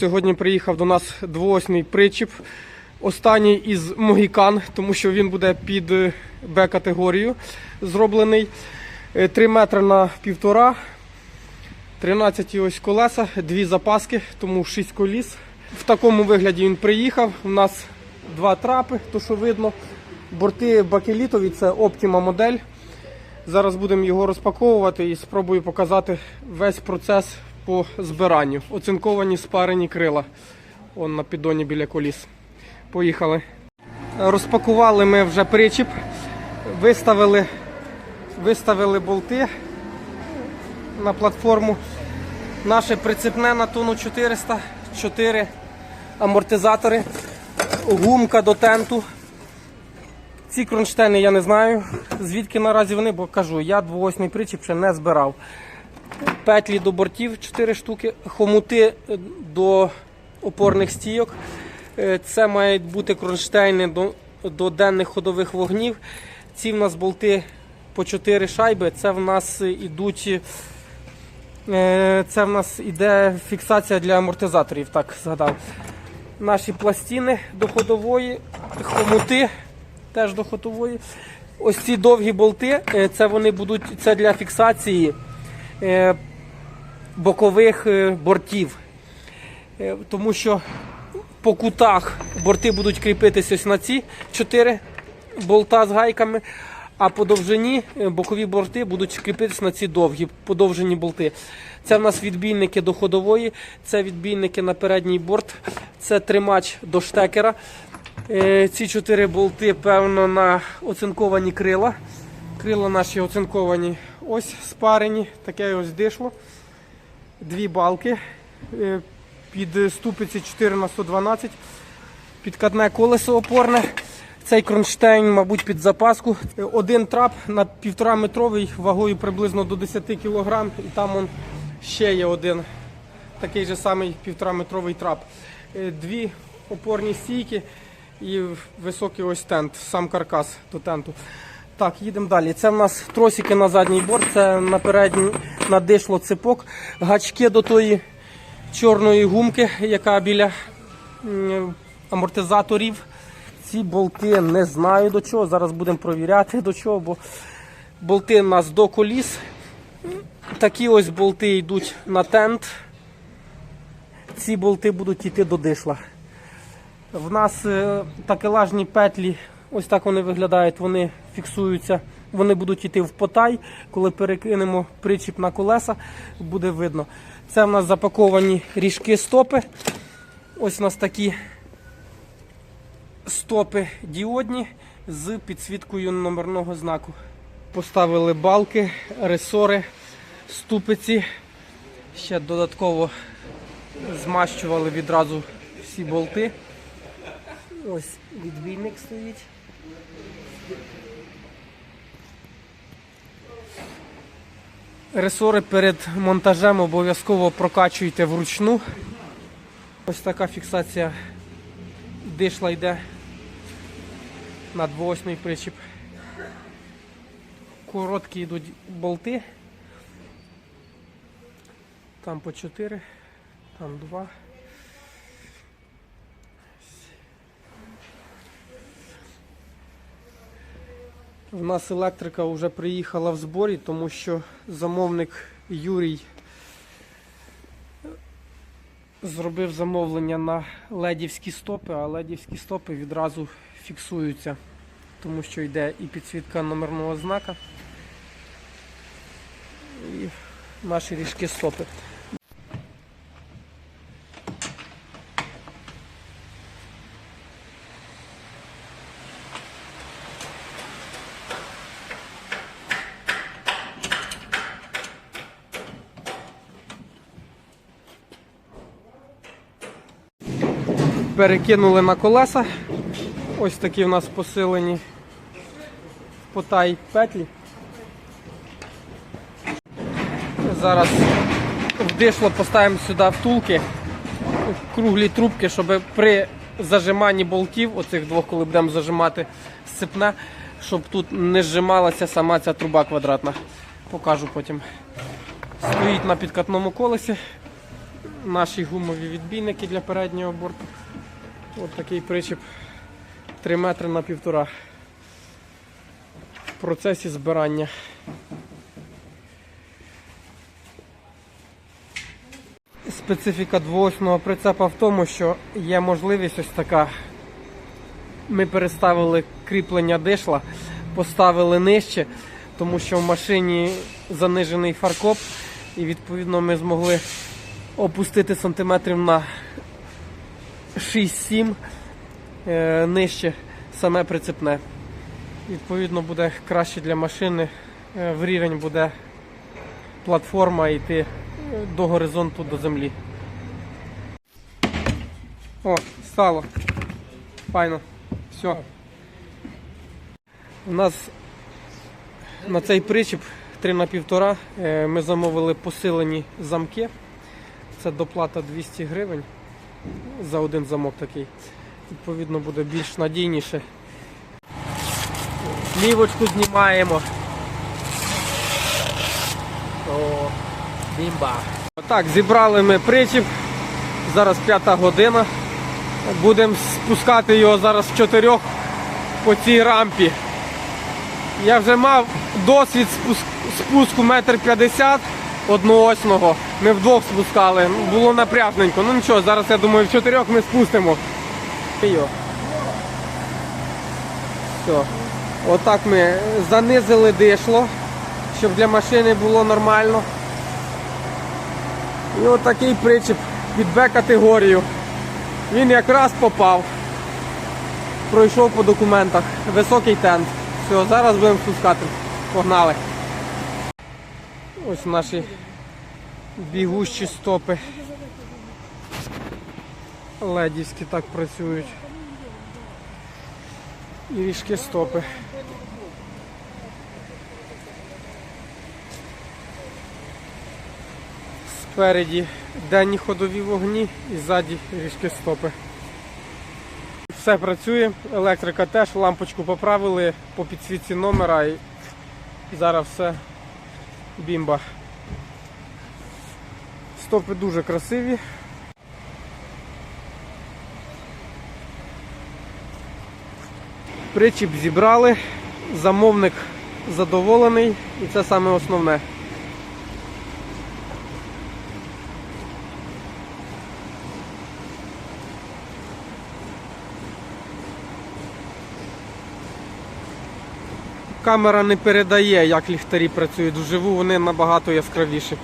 Сьогодні приїхав до нас двоосний причіп. Останній із Могікан, тому що він буде під е, Б-категорію зроблений. 3 метри на півтора, 13 ось колеса, дві запаски, тому 6 коліс. В такому вигляді він приїхав. У нас два трапи, то що видно. Борти бакелітові, це Optima модель. Зараз будемо його розпаковувати і спробую показати весь процес по збиранню. Оцинковані спарені крила. Он на піддоні біля коліс. Поїхали. Розпакували ми вже причіп, виставили, виставили болти на платформу. Наше прицепне на тонну 400, 4 амортизатори, гумка до тенту. Ці кронштейни я не знаю, звідки наразі вони, бо кажу, я двоосний причіп ще не збирав. Петлі до бортів 4 штуки, хомути е, до опорних стійок. Е, Це мають бути кронштейни до, до денних ходових вогнів. Ці в нас болти по 4 шайби. Це в нас ідуть. е, Це в нас іде фіксація для амортизаторів, так згадав. Наші пластини до ходової, хомути теж до ходової. Ось ці довгі болти, це вони будуть це для фіксації бокових е, бортів. Е, Тому що по кутах борти будуть кріпитися ось на ці чотири болта з гайками, а по довжині е, бокові борти будуть кріпитися на ці довгі подовжені болти. Це в нас відбійники до ходової, це відбійники на передній борт, це тримач до штекера. Е, Ці чотири болти, певно, на оцинковані крила. Крила наші оцинковані ось спарені, таке ось дишло. Дві балки е, під ступиці 4 на 112 підкатне колесо опорне. Цей кронштейн, мабуть, під запаску. Один трап на півтора метровий, вагою приблизно до 10 кг. І там он ще є один такий же самий півтора метровий трап. Е, Дві опорні стійки і високий ось тент, сам каркас до тенту. Так, їдемо далі. Це в нас тросики на задній борт, це на передній надишло цепок, гачки до тої чорної гумки, яка біля амортизаторів. Ці болти не знаю до чого. Зараз будемо провіряти до чого, бо болти у нас до коліс. Такі ось болти йдуть на тент. Ці болти будуть йти до дишла. В нас е, такелажні петлі, ось так вони виглядають, вони фіксуються, вони будуть йти в потай. Коли перекинемо причіп на колеса, буде видно. Це в нас запаковані ріжки стопи. Ось у нас такі стопи діодні з підсвіткою номерного знаку. Поставили балки, ресори, ступиці. Ще додатково змащували відразу всі болти. Ось відбійник стоїть. Ресори перед монтажем обов'язково прокачуйте вручну. Ось така фіксація дишла йде на двоосний причіп. Короткі йдуть болти. Там по 4, там 2. В нас електрика вже приїхала в зборі, тому що замовник Юрій зробив замовлення на ледівські стопи, а ледівські стопи відразу фіксуються, тому що йде і підсвітка номерного знака, і наші ріжки стопи. Перекинули на колеса. Ось такі в нас посилені потай петлі. Зараз вдишло поставимо сюди втулки, круглі трубки, щоб при зажиманні болтів, оцих двох, коли будемо зажимати сцепне, щоб тут не зжималася сама ця труба квадратна. Покажу потім. Стоїть на підкатному колесі наші гумові відбійники для переднього борту. Ось такий причіп 3 метри на півтора. В процесі збирання. Специфіка двоосного прицепа в тому, що є можливість ось така. Ми переставили кріплення дишла, поставили нижче, тому що в машині занижений фаркоп, і відповідно ми змогли опустити сантиметрів на 6-7 е, нижче саме прицепне. Відповідно буде краще для машини. е, В рівень буде платформа йти е, до горизонту до землі. О, стало. Файно. Все. У нас на цей причіп 3 на 1,5 е, ми замовили посилені замки. Це доплата 200 гривень за один замок такий. Відповідно буде більш надійніше. Лівочку знімаємо. О, бімба. Так, зібрали ми причіп. Зараз п'ята година. Будемо спускати його зараз в чотирьох по цій рампі. Я вже мав досвід спуску метр п'ятдесят одноосного. Ми вдвох спускали. Було напряжненько. Ну нічого, зараз я думаю, в чотирьох ми спустимо. Все. Отак ми занизили дишло, щоб для машини було нормально. І отакий причіп під Б-категорію. Він якраз попав. Пройшов по документах. Високий тент. Все, зараз будемо спускати. Погнали. Ось наші бігущі стопи. Ледівські так працюють. І ріжки стопи. Спереді денні ходові вогні і ззаді ріжки стопи. Все працює, електрика теж, лампочку поправили по підсвітці номера і зараз все бімба. Стопи дуже красиві. Причіп зібрали, замовник задоволений і це саме основне. Камера не передає, як ліхтарі працюють. Вживу вони набагато яскравіші.